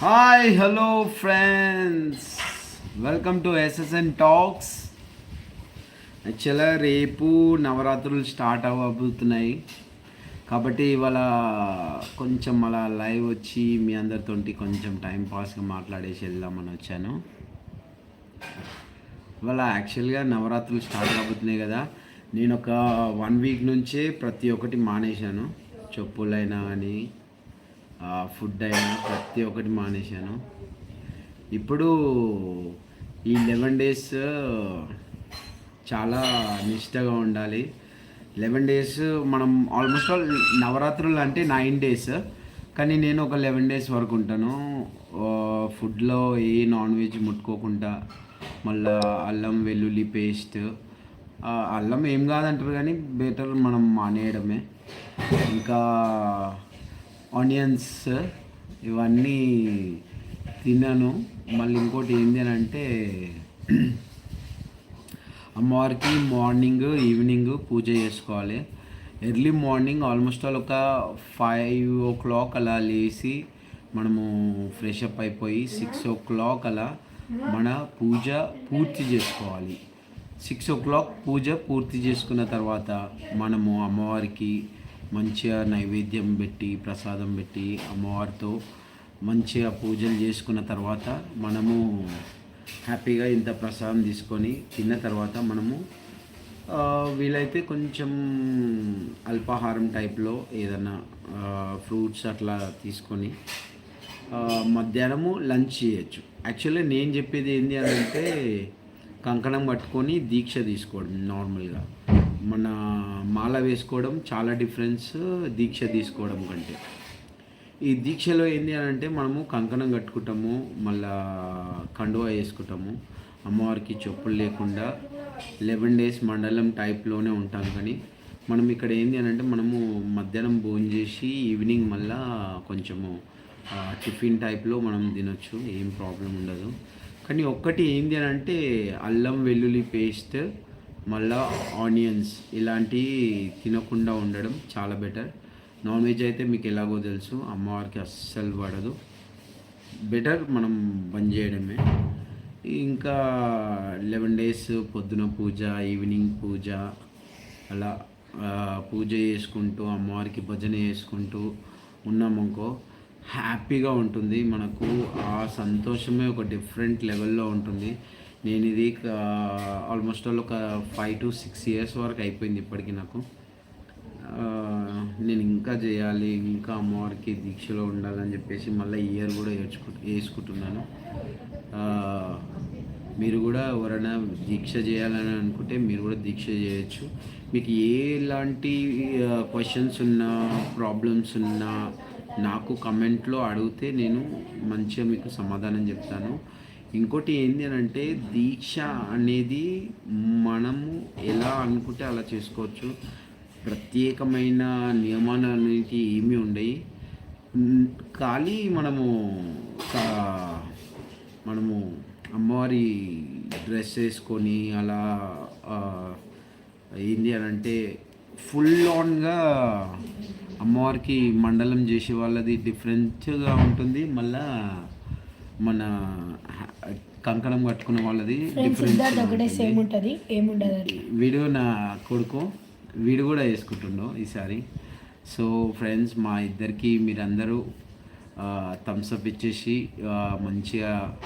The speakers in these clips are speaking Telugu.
Hi hello friends welcome to SSN talks యాక్చువల్గా రేపు నవరాత్రులు స్టార్ట్ అవ్వబోతున్నాయి. కాబట్టి ఇవాళ కొంచెం అలా లైవ్ వచ్చి మీ అందరితోటి కొంచెం టైం పాస్గా మాట్లాడేసి వెళ్దామని వచ్చాను. ఇవాళ యాక్చువల్గా నవరాత్రులు స్టార్ట్ కాబోతున్నాయి కదా. నేను ఒక వన్ వీక్ నుంచే ప్రతి ఒక్కటి మానేశాను. చెప్పులైనా కానీ ఫుడ్ అయినా ప్రతి ఒక్కటి మానేశాను. ఇప్పుడు ఈ లెవెన్ డేస్ చాలా నిష్టగా ఉండాలి. లెవెన్ డేస్ మనం ఆల్మోస్ట్ ఆల్ నవరాత్రులు అంటే నైన్ డేస్ కానీ నేను ఒక లెవెన్ డేస్ వరకు ఉంటాను. ఫుడ్లో ఏ నాన్ వెజ్ ముట్టుకోకుండా మళ్ళా అల్లం వెల్లుల్లి పేస్ట్ అల్లం ఏం కాదంటారు కానీ బెటర్ మనం మానేయడమే. ఇంకా ఆనియన్స్ ఇవన్నీ తిన్నాను. మళ్ళీ ఇంకోటి ఏంటి అని అంటే అమ్మవారికి మార్నింగ్ ఈవినింగ్ పూజ చేసుకోవాలి. ఎర్లీ మార్నింగ్ ఆల్మోస్ట్ ఆల్ ఒక ఫైవ్ ఓ క్లాక్ అలా లేచి మనము ఫ్రెష్ అప్ అయిపోయి సిక్స్ ఓ క్లాక్ అలా మన పూజ పూర్తి చేసుకోవాలి. సిక్స్ ఓ క్లాక్ పూజ పూర్తి చేసుకున్న తర్వాత మనము అమ్మవారికి మంచిగా నైవేద్యం పెట్టి ప్రసాదం పెట్టి అమ్మవారితో మంచిగా పూజలు చేసుకున్న తర్వాత మనము హ్యాపీగా ఇంత ప్రసాదం తీసుకొని తిన్న తర్వాత మనము వీలైతే కొంచెం అల్పాహారం టైప్లో ఏదన్నా ఫ్రూట్స్ అట్లా తీసుకొని మధ్యాహ్నము లంచ్ చేయొచ్చు. యాక్చువల్లీ నేను చెప్పేది ఏంటి అని అంటే కంకణం కట్టుకొని దీక్ష తీసుకోవడం నార్మల్గా. మన మాల వేసుకోవడం చాలా డిఫరెన్స్ దీక్ష తీసుకోవడం కంటే. ఈ దీక్షలో ఏంటి అని అంటే మనము కంకణం కట్టుకుంటాము మళ్ళా కండువా వేసుకుంటాము. అమ్మవారికి చెప్పులు లేకుండా లెవెన్ డేస్ మండలం టైప్లోనే ఉంటాం కానీ మనం ఇక్కడ ఏంటి అని అంటే మనము మధ్యాహ్నం భోజనం చేసి ఈవినింగ్ మళ్ళా కొంచెము టిఫిన్ టైప్లో మనం తినొచ్చు ఏం ప్రాబ్లం ఉండదు. కానీ ఒక్కటి ఏంటి అని అంటే అల్లం వెల్లుల్లి పేస్ట్ మళ్ళా ఆనియన్స్ ఇలాంటివి తినకుండా ఉండడం చాలా బెటర్. నాన్ వెజ్ అయితే మీకు ఎలాగో తెలుసు అమ్మవారికి అస్సలు పడదు. బెటర్ మనం బంద్ చేయడమే. ఇంకా లెవెన్ డేస్ పొద్దున పూజ ఈవినింగ్ పూజ అలా పూజ చేసుకుంటూ అమ్మవారికి భజన చేసుకుంటూ ఉన్నామనుకో హ్యాపీగా ఉంటుంది. మనకు ఆ సంతోషమే ఒక డిఫరెంట్ లెవెల్లో ఉంటుంది. నేను ఇది ఆల్మోస్ట్ ఆల్ ఒక ఫైవ్ టు సిక్స్ ఇయర్స్ వరకు అయిపోయింది ఇప్పటికి నాకు. నేను ఇంకా చేయాలి ఇంకా అమ్మవారికి దీక్షలో ఉండాలని చెప్పేసి మళ్ళీ ఇయర్ కూడా వేసుకు వేసుకుంటున్నాను మీరు కూడా ఎవరైనా దీక్ష చేయాలని అనుకుంటే మీరు కూడా దీక్ష చేయొచ్చు. మీకు ఎలాంటి క్వశ్చన్స్ ఉన్నా ప్రాబ్లమ్స్ ఉన్నా నాకు కమెంట్లో అడిగితే నేను మంచిగా మీకు సమాధానం చెప్తాను. ఇంకోటి ఏంటి అని అంటే దీక్ష అనేది మనము ఎలా అనుకుంటే అలా చేసుకోవచ్చు. ప్రత్యేకమైన నియమాలు అనేది ఏమీ ఉండవు ఖాళీ మనము మనము అమ్మవారి డ్రెస్ వేసుకొని అలా ఏంటి అని అంటే ఫుల్ ఆన్గా అమ్మవారికి మండలం చేసే వాళ్ళది డిఫరెంట్గా ఉంటుంది. మళ్ళీ మన కంకణం కట్టుకునే వాళ్ళది ఒకటే సేమ్ ఉంటుంది. ఏముండదు వీడు నా కొడుకు వీడు కూడా వేసుకుంటుండు ఈసారి. సో ఫ్రెండ్స్ మా ఇద్దరికి మీరందరూ థమ్స్అప్ ఇచ్చేసి మంచిగా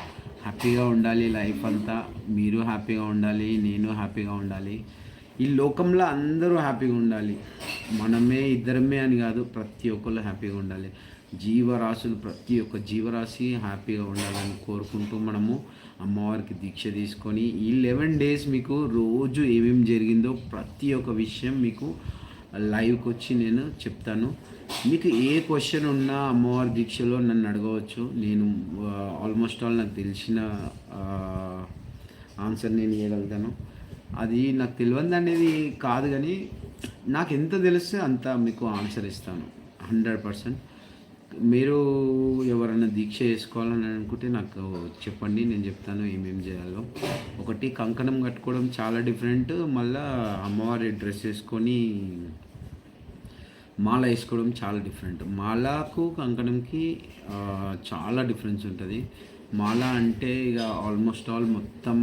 హ్యాపీగా ఉండాలి లైఫ్ అంతా. మీరు హ్యాపీగా ఉండాలి నేను హ్యాపీగా ఉండాలి. ఈ లోకంలో అందరూ హ్యాపీగా ఉండాలి. మనమే ఇద్దరమే అని కాదు ప్రతి ఒక్కళ్ళు హ్యాపీగా ఉండాలి. జీవరాశులు ప్రతి ఒక్క జీవరాశి హ్యాపీగా ఉండాలని కోరుకుంటూ మనము అమ్మవారికి దీక్ష తీసుకొని ఈ లెవెన్ డేస్ మీకు రోజు ఏమేమి జరిగిందో ప్రతి ఒక్క విషయం మీకు లైవ్కి వచ్చి నేను చెప్తాను. మీకు ఏ క్వశ్చన్ ఉన్నా అమ్మవారి దీక్షలో నన్ను అడగవచ్చు. నేను ఆల్మోస్ట్ ఆల్ నాకు తెలిసిన ఆన్సర్ నేను ఇవ్వగలుగుతాను అది నాకు తెలియదు అనేది కాదు కానీ నాకు ఎంత తెలిస్తే అంత మీకు ఆన్సర్ ఇస్తాను. Hundred percent. మీరు ఎవరైనా దీక్ష చేసుకోవాలని అనుకుంటే నాకు చెప్పండి నేను చెప్తాను ఏమేమి చేయాలో. ఒకటి కంకణం కట్టుకోవడం చాలా డిఫరెంట్ మళ్ళీ అమ్మవారి డ్రెస్ వేసుకొని మాల వేసుకోవడం చాలా డిఫరెంట్ మాలకు కంకణంకి చాలా డిఫరెన్స్ ఉంటుంది. మాల అంటే ఇక ఆల్మోస్ట్ ఆల్ మొత్తం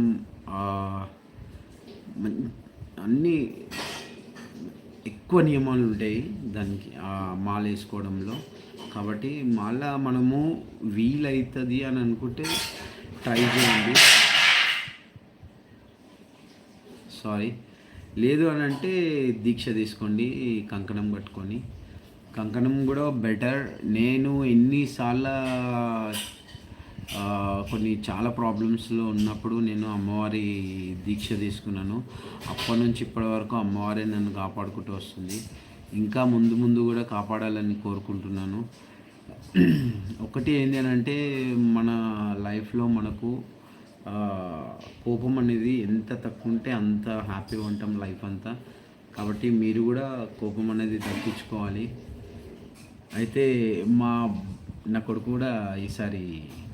అన్నీ ఎక్కువ నియమాలు ఉంటాయి దానికి ఆ మాల వేసుకోవడంలో. కాబట్టి మాల మనము వీలవుతుంది అని అనుకుంటే ట్రై చేయండి. సారీ లేదు అని అంటే దీక్ష తీసుకోండి కంకణం కట్టుకొని. కంకణం కూడా బెటర్ నేను ఎన్నిసార్లు కొన్ని చాలా ప్రాబ్లమ్స్లో ఉన్నప్పుడు నేను అమ్మవారి దీక్ష తీసుకున్నాను. అప్పటి నుంచి ఇప్పటి వరకు అమ్మవారే నన్ను కాపాడుకుంటూ వస్తుంది. ఇంకా ముందు ముందు కూడా కాపాడాలని కోరుకుంటున్నాను. ఒకటి ఏంటి అని అంటే మన లైఫ్లో మనకు కోపం అనేది ఎంత తక్కువ ఉంటే అంత హ్యాపీగా ఉంటాం లైఫ్ అంతా. కాబట్టి మీరు కూడా కోపం అనేది తగ్గించుకోవాలి. అయితే మా నా కొడుకు కూడా ఈసారి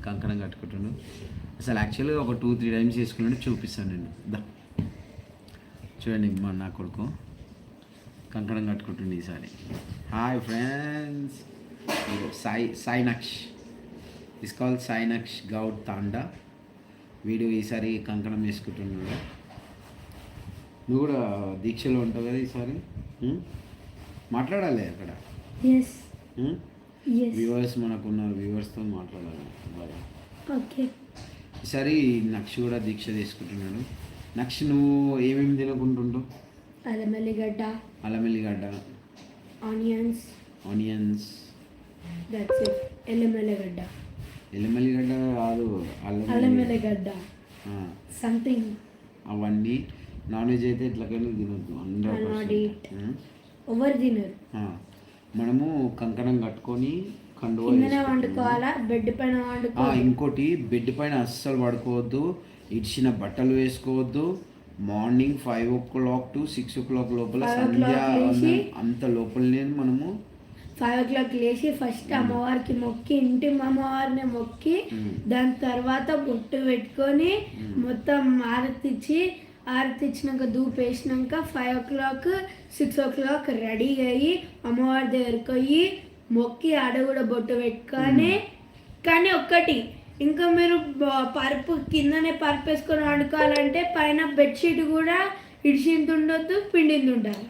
కంకణం కట్టుకుంటున్నాను అసలు యాక్చువల్గా ఒక టూ త్రీ టైమ్స్ వేసుకున్నాడు చూపిస్తాను నేను. దా. చూడండి మా నా కొడుకు. కంకణం కట్టుకుంటుండే ఈసారి. Hi friends Sai Sai Naksh is call Sai Naksh Goud Tanda. వీడు ఈసారి కంకణం వేసుకుంటున్నాడు నువ్వు కూడా దీక్షలో ఉంటావు కదా ఈసారి? మాట్లాడాలి అక్కడ. వ్యూవర్స్ మనకున్నారు వ్యూవర్స్తో మాట్లాడాలి. బాగా ఓకే ఈసారి నక్ష కూడా దీక్ష తీసుకుంటున్నాడు. నక్ష నువ్వు ఏమేమి తినకుంటుంటావు అల్లం ఎల్లిగడ్డ అల్లం ఎల్లిగడ్డ ఆనియన్స్ ఆనియన్స్ దట్స్ ఇట్ ఎల్లం ఎల్లిగడ్డ ఎల్లం ఎల్లిగడ్డ కాదు అల్లం అల్లం ఎల్లిగడ్డ. సంథింగ్ అవన్నీ నాన్ వెజ్ అయితే తినొద్దు I'll not eat. పర్సెంట్ ఎవరు తినరు మనము కంకణం కట్టుకొని. వండుకోవాలా? బెడ్ పైన ఇంకోటి బెడ్ పైన అస్సలు పడుకోవద్దు. ఇడిచిన బట్టలు వేసుకోవద్దు. Morning five o'clock to six o'clock లోపల సంధ్య అంత లోపలనే మనము. ఫైవ్ ఓ క్లాక్ లేచి ఫస్ట్ అమ్మవారికి మొక్కి ఇంటి అమ్మవారిని మొక్కి. దాని తర్వాత బొట్టు పెట్టుకొని మొత్తం ఆరతి ఇచ్చి ఆరతి ఇచ్చినాక దూపేసినాక వేసినాక five o'clock six o'clock ready అయ్యి అమ్మవారి దగ్గరికి పోయి మొక్కి ఆడ కూడా బొట్టు పెట్టుకొని కానీ ఒక్కటి ఇంకా మీరు పరుపు కిందనే పరుపు వేసుకొని వండుకోవాలంటే పైన బెడ్షీట్ కూడా ఇడిచింది ఉండొద్దు పిండింది ఉండాలి.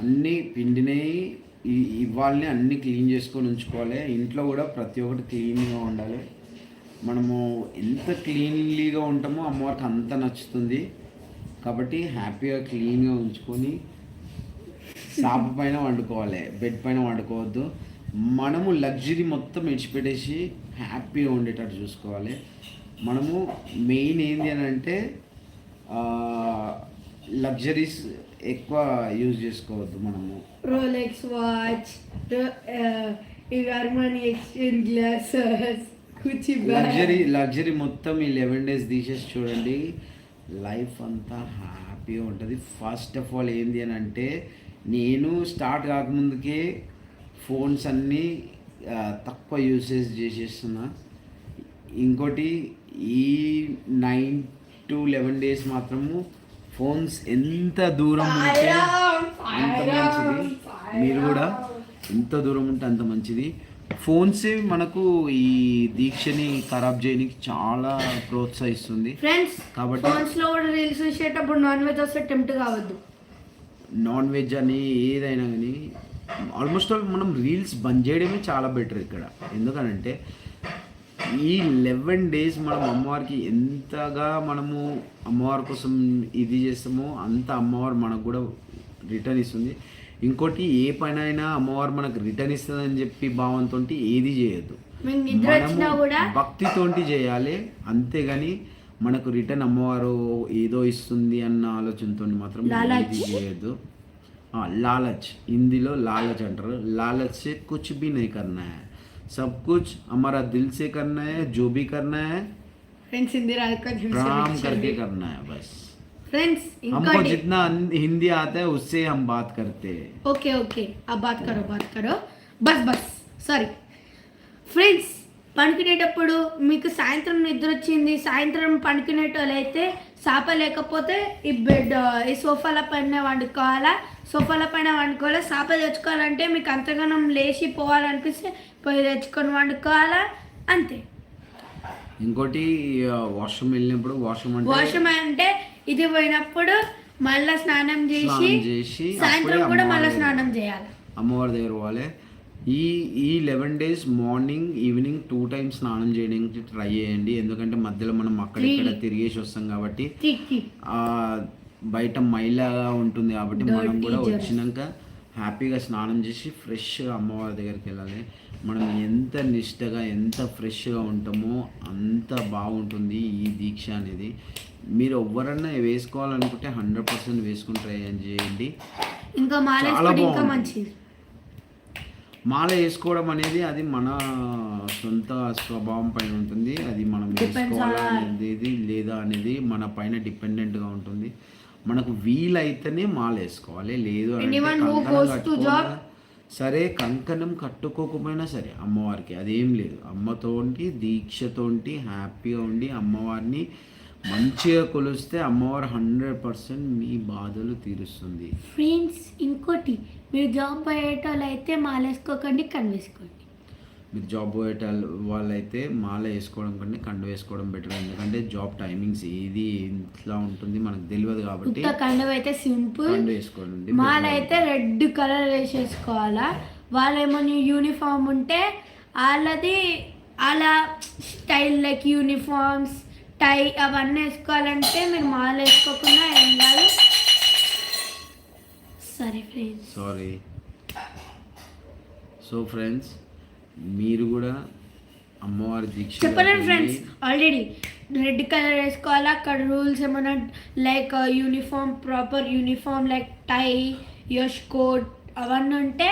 అన్నీ పిండినవి ఇవాళని అన్నీ క్లీన్ చేసుకొని ఉంచుకోవాలి. ఇంట్లో కూడా ప్రతి ఒక్కటి క్లీన్గా ఉండాలి. మనము ఎంత క్లీన్లీగా ఉంటామో అమ్మవారికి అంత నచ్చుతుంది. కాబట్టి హ్యాపీగా క్లీన్గా ఉంచుకొని సాప పైన వండుకోవాలి. బెడ్ పైన వండుకోవద్దు. మనము లగ్జరీ మొత్తం ఇడిచిపెట్టేసి హ్యాపీగా ఉండేటట్టు చూసుకోవాలి. మనము మెయిన్ ఏంటి అని అంటే లగ్జరీస్ ఎక్కువ యూజ్ చేసుకోవద్దు మనము. రోలెక్స్ వాచ్ ఇవి Armani Exchange glasses luxury luxury మొత్తం ఈ లెవెన్ డేస్ తీసేసి చూడండి. లైఫ్ అంతా హ్యాపీగా ఉంటుంది. ఫస్ట్ ఆఫ్ ఆల్ ఏంది అని అంటే నేను స్టార్ట్ కాకముందుకే ఫోన్స్ అన్నీ తక్కువ యూసేజ్ చేసేస్తున్నా. ఇంకోటి ఈ నైన్ టు లెవెన్ డేస్ మాత్రము ఫోన్స్ ఎంత దూరం ఉంటే అంత మంచిది. మీరు కూడా ఎంత దూరం ఉంటే అంత మంచిది. ఫోన్సే మనకు ఈ దీక్షని ఖరాబ్ చేయడానికి చాలా ప్రోత్సహిస్తుంది. ఫ్రెండ్స్ కాబట్టి ఫోన్స్లో కూడా రీల్స్ చూసేటప్పుడు నాన్ వెజ్ వస్తే టెంప్ట్ కావద్దు. నాన్ వెజ్ అని ఏదైనా కానీ ఆల్మోస్ట్ ఆల్ మనం రీల్స్ బంద్ చేయడమే చాలా బెటర్ ఇక్కడ. ఎందుకనంటే ఈ లెవెన్ డేస్ మనం అమ్మవారికి ఎంతగా మనము అమ్మవారి కోసం ఇది చేస్తామో అంత అమ్మవారు మనకు కూడా రిటర్న్ ఇస్తుంది. ఇంకోటి ఏ పని అయినా అమ్మవారు మనకు రిటర్న్ ఇస్తుందని చెప్పి భావంతో ఏది చేయొద్దు. భక్తితో చేయాలి. అంతేగాని మనకు రిటర్న్ అమ్మవారు ఏదో ఇస్తుంది అన్న ఆలోచనతో మాత్రం ఏది చేయొద్దు. లాలచ్. హిందీలో లాలచ్ అంటారు. లాలచ్ కుచ్ బి నహీ కర్నా హై. సబ్ కుచ్ హమారా దిల్ సే కర్నా హై జో కర్నా హై. ఫ్రెండ్స్ హిందీ రాదు కర్నా హై బస్. करना है बस ఫ్రెండ్స్ हमको ఇంకోటి जितना हिंदी आता है उससे हम बात करते हैं ఓకే ఓకే अब बात करो बात करो बस बस सॉरी ఫ్రెండ్స్ పనుకునేటప్పుడు మీకు సాయంత్రం నిద్ర వచ్చింది సాయంత్రం పనుకునేటోళ్ళు అయితే సాప లేకపోతే ఈ బెడ్ ఈ సోఫాల పైన వండుకోవాలా సోఫాల పైన వండుకోవాలా సాప తెచ్చుకోవాలంటే మీకు అంతగానం లేచి పోవాలనిపిస్తే పోయి తెచ్చుకొని వండుకోవాలా అంతే ఇంకోటి వాష్రూమ్ వెళ్ళినప్పుడు వాష్రూమ్ అంటే వాష్రూమ్ అంటే ఇది పోయినప్పుడు మళ్ళా స్నానం చేసి చేసి సాయంత్రం కూడా మళ్ళీ స్నానం చేయాలి. అమ్మవారి దగ్గర పోవాలి. ఈ ఈ eleven days morning evening two times స్నానం చేయడానికి ట్రై చేయండి. ఎందుకంటే మధ్యలో మనం అక్కడిక్కడ తిరిగేసి వస్తాం కాబట్టి బయట మైలాగా ఉంటుంది కాబట్టి మనం కూడా. వచ్చినాక హ్యాపీగా స్నానం చేసి ఫ్రెష్గా అమ్మవారి దగ్గరికి వెళ్ళాలి. మనం ఎంత నిష్టగా ఎంత ఫ్రెష్గా ఉంటామో అంత బాగుంటుంది ఈ దీక్ష అనేది. మీరు ఎవరన్నా వేసుకోవాలనుకుంటే హండ్రెడ్ పర్సెంట్ వేసుకుని ట్రై చేయండి. ఇంకా మాల చాలా బాగుంది. మాల వేసుకోవడం అనేది అది మన సొంత స్వభావం పైన ఉంటుంది. అది మనం వేసుకోవాలా అనేది లేదా అనేది మన పైన డిపెండెంట్గా ఉంటుంది. మనకు వీలైతేనే మాల వేసుకోవాలి లేదు అంటే సరే కంకణం కట్టుకోకపోయినా సరే అమ్మవారికి అదేం లేదు. అమ్మతోటి దీక్షతోటి హ్యాపీగా ఉండి అమ్మవారిని మంచిగా కొలిస్తే అమ్మవారు హండ్రెడ్ పర్సెంట్ మీ బాధలు తీరుస్తుంది. ఫ్రెండ్స్ ఇంకోటి మీరు జాబ్ పోయేటోళ్ళు అయితే మాల వేసుకోకండి కన్ను వేసుకోండి మీరు జాబ్ పోయేట వాళ్ళైతే మాల వేసుకోవడం కంటే కండు వేసుకోవడం బెటర్. ఎందుకంటే జాబ్ టైమింగ్స్ ఏది ఇట్లా ఉంటుంది మనకు తెలియదు కాబట్టి కండవ అయితే సింపుల్. కండు వేసుకోండి మాల అయితే రెడ్ కలర్ వేసేసుకోవాలా. వాళ్ళేమో యూనిఫామ్ ఉంటే వాళ్ళది అలా స్టైల్ లైక్ యూనిఫామ్స్ టై అవన్నీ వేసుకోవాలంటే మీరు మాల వేసుకోకుండా ఏం కాదు సరే ఫ్రెండ్స్. సారీ. సో ఫ్రెండ్స్ మీరు కూడా అమ్మవారి దీక్ష చెప్పలేను ఫ్రెండ్స్ ఆల్రెడీ రెడ్ కలర్ వేసుకోవాలా? అక్కడ రూల్స్ ఏమైనా like uniform proper uniform like tie Yash coat అవన్నీ ఉంటే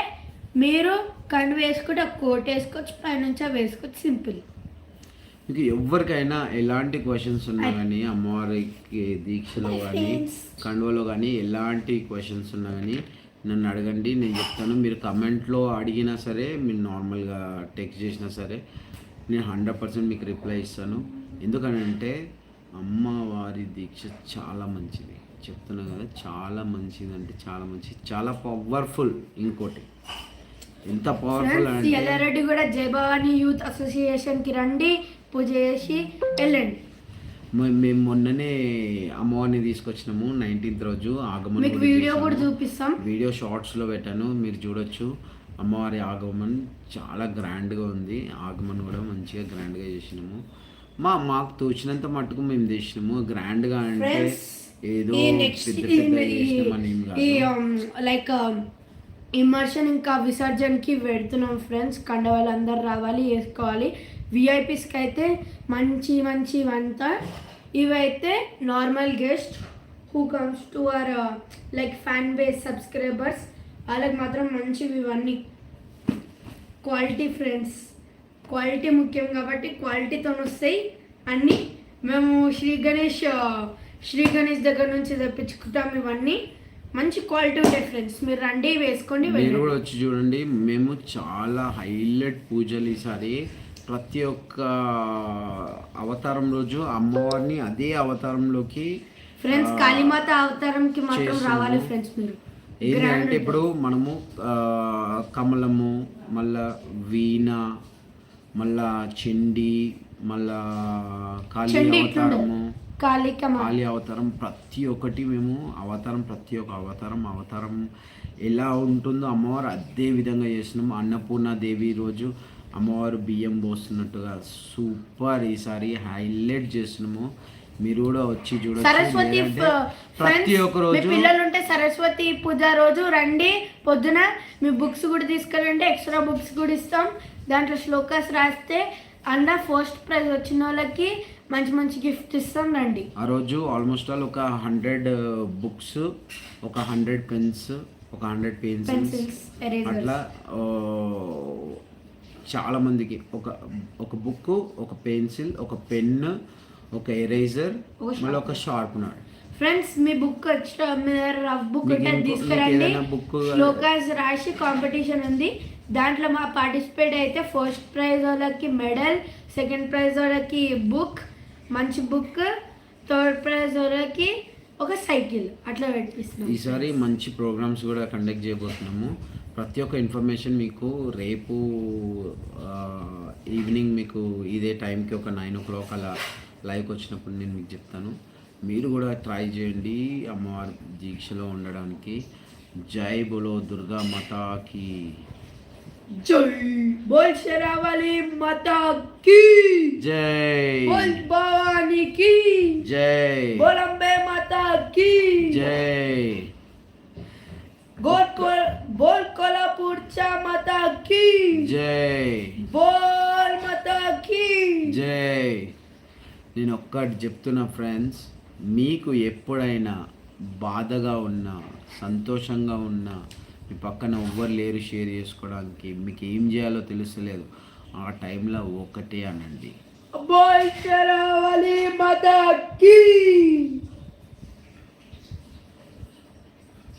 మీరు కండు వేసుకుంటే కోట్ వేసుకోవచ్చు పైనుంచి వేసుకోవచ్చు సింపుల్ మీకు ఎవరికైనా ఎలాంటి క్వశ్చన్స్ ఉన్నా కానీ అమ్మవారికి దీక్షలో కానీ కండువలో కానీ ఎలాంటి క్వశ్చన్స్ ఉన్నా కానీ నన్ను అడగండి నేను చెప్తాను. మీరు కమెంట్లో అడిగినా సరే మీరు నార్మల్గా టెక్స్ట్ చేసినా సరే నేను హండ్రెడ్ పర్సెంట్ మీకు రిప్లై ఇస్తాను. ఎందుకనంటే అమ్మవారి దీక్ష చాలా మంచిది. చెప్తున్నా కదా చాలా మంచిది అంటే చాలా మంచిది చాలా పవర్ఫుల్ ఇంకోటి. ఎంత పవర్ఫుల్ అంటే ఎల్లారెడ్డి కూడా జై భవానీ యూత్ అసోసియేషన్కి రండి పూజ చేసి వెళ్ళండి. మేము మొన్ననే అమ్మవారిని తీసుకొచ్చినాము నైన్టీన్త్ రోజు ఆగమన్ వీడియో కూడా. చూపిస్తాం. వీడియో షార్ట్స్లో పెట్టాను మీరు చూడొచ్చు. అమ్మవారి ఆగమన్ చాలా గ్రాండ్గా ఉంది. ఆగమన్ కూడా మంచిగా గ్రాండ్గా చేసినాము. మా మాకు తోచినంత మట్టుకు మేము చేసినాము. గ్రాండ్గా అంటే ఏదో లైక్ ఇమర్షన్ ఇంకా విసర్జనకి పెడుతున్నాం ఫ్రెండ్స్ కండ వాళ్ళందరూ రావాలి వేసుకోవాలి. విఐపీస్కి అయితే మంచి మంచి అంతా ఇవైతే normal guest who comes to our like fan base subscribers వాళ్ళకి మాత్రం మంచివి ఇవన్నీ. క్వాలిటీ ఫ్రెండ్స్ క్వాలిటీ ముఖ్యం కాబట్టి క్వాలిటీతో వస్తాయి. అన్నీ మేము శ్రీ గణేష్ ఆ, శ్రీ గణేష్ దగ్గర నుంచి తెప్పించుకుంటాం ఇవన్నీ. మంచి క్వాలిటీ ఉంటాయి ఫ్రెండ్స్ మీరు రండి వేసుకోండి మీరు. కూడా వచ్చి చూడండి. మేము చాలా హైలైట్ పూజలు ఈసారి ప్రతి ఒక్క అవతారం రోజు అమ్మవారిని అదే అవతారంలోకి ఫ్రెండ్స్ కాళీమాత అవతారంకి మాత్రం. రావాలి ఫ్రెండ్స్ మీరు ఏంటి Grand అంటే ఉంటుంది. ఇప్పుడు మనము కమలము మళ్ళా వీణ మళ్ళా చెండి మళ్ళా కాళీ. అవతారము కాళీ అవతారం ప్రతి ఒక్కటి మేము అవతారం ప్రతి ఒక్క అవతారం అవతారం ఎలా ఉంటుందో అమ్మవారు అదే విధంగా చేస్తున్నాము అన్నపూర్ణ దేవి రోజు అమ్మవారు బియ్యం పోస్తున్నట్టుగా సూపర్ ఈసారి హైలైట్ చేస్తున్నాము. మీరు కూడా వచ్చి చూడొచ్చు. సరస్వతి ప్రతి ఒక్క రోజు పిల్లలు ఉంటే సరస్వతి పూజ రోజు రండి పొద్దున. మీ బుక్స్ కూడా తీసుకెళ్ళండి ఎక్స్ట్రా బుక్స్ కూడా ఇస్తాం. దాంట్లో శ్లోకాస్ రాస్తే అన్న ఫస్ట్ ప్రైజ్ వచ్చిన వాళ్ళకి మంచి మంచి గిఫ్ట్ ఇస్తాం రండి. ఆ రోజు ఆల్మోస్ట్ ఆల్ ఒక హండ్రెడ్ బుక్స్ ఒక హండ్రెడ్ పెన్స్ ఒక హండ్రెడ్ పెన్సిల్స్ అట్లా ఆ, చాలా మందికి ఒక ఒక బుక్ ఒక పెన్సిల్ ఒక పెన్ ఒక ఎరేజర్ ఒక మళ్ళీ ఒక షార్ప్నర్. ఫ్రెండ్స్ మీ బుక్ రఫ్ బుక్ ఉంటే తీసుకురండి. శ్లోకాస్ రాసి కాంపిటీషన్ ఉంది. దాంట్లో మా పార్టిసిపేట్ అయితే ఫస్ట్ ప్రైజ్ వాళ్ళకి మెడల్ సెకండ్ ప్రైజ్ వాళ్ళకి బుక్ మంచి బుక్ థర్డ్ ప్రైజ్ వాళ్ళకి ఒక సైకిల్ అట్లా పెట్టిస్తున్నాం ఈసారి మంచి ప్రోగ్రామ్స్ కూడా కండక్ట్ చేయబోతున్నాము. ప్రతి ఒక్క ఇన్ఫర్మేషన్ మీకు రేపు ఈవినింగ్ మీకు ఇదే టైంకి ఒక నైన్ ఓ క్లాక్ అలా లైవ్కి వచ్చినప్పుడు నేను మీకు చెప్తాను. మీరు కూడా ట్రై చేయండి అమ్మవారి దీక్షలో ఉండడానికి. జై బోలో దుర్గా మాతాకి. జై బోల్ శరావళి మాతా కీ జై బోల్ భవానీ కీ జై బోల్ అంబే మాతా కీ జై గోల్ కోల్ బోల్ కోలాపూర్చా మాతా కీ జై బోల్ మాతా కీ జై నేను ఒక్కటి చెప్తున్నా ఫ్రెండ్స్ మీకు ఎప్పుడైనా బాధగా ఉన్నా సంతోషంగా ఉన్నా మీ పక్కన ఎవ్వరు లేరు షేర్ చేసుకోవడానికి. మీకు ఏం చేయాలో తెలుస్తలేదు. ఆ టైంలో ఒకటే అనండి.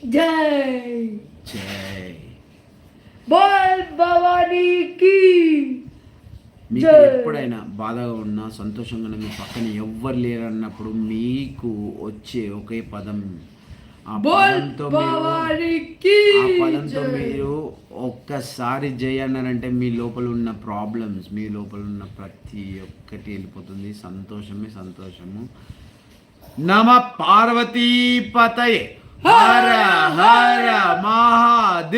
జై! జై! బోల్ మీకు. ఎప్పుడైనా బాధగా ఉన్నా సంతోషంగా ఉన్నా మీ పక్కన ఎవ్వరు లేరన్నప్పుడు మీకు వచ్చే ఒకే పదం పదంతో మీరు ఒక్కసారి జై అన్నారంటే మీ లోపల ఉన్న ప్రాబ్లమ్స్ మీ లోపల ఉన్న ప్రతి ఒక్కటి వెళ్ళిపోతుంది. సంతోషమే సంతోషము. నమ పార్వతీ పతయే. హర హర మహాదేవ్.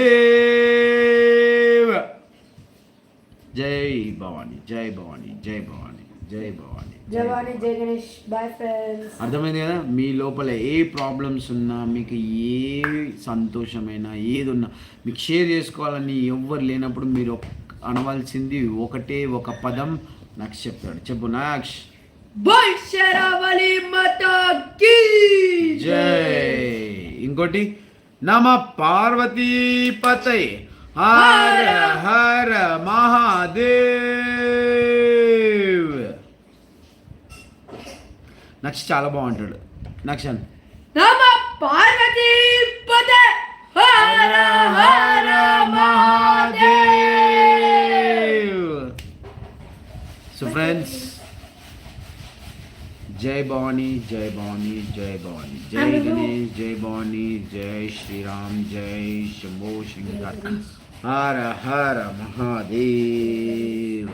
జై భవాని జై భవాని జై భవాని. జై భవాని. జై జవాని జై గణేష్. బాయ్ ఫ్రెండ్స్ అర్థమైంది కదా? మీ లోపల ఏ ప్రాబ్లమ్స్ ఉన్నా మీకు ఏ సంతోషమైనా ఏది ఉన్నా మీకు షేర్ చేసుకోవాలని ఎవ్వరు లేనప్పుడు మీరు అనవలసింది ఒకటే ఒక పదం నాకు చెప్తాడు చెప్పు నాక్ష్. జై. ఇంకోటి నమ పార్వతీ పతయ్. హర హర మహాదేవ్. నక్ష చాలా బాగుంటాడు. నక్షన్ నమ పార్వతీ పద! హర హర మహాదేవ్! సో ఫ్రెండ్స్ జై భవానీ జై భవానీ జై భవానీ. జై Hello. గణేష్ జై భవానీ జై శ్రీరామ్ జై శంభో శంకర్. హర హర మహాదేవ్!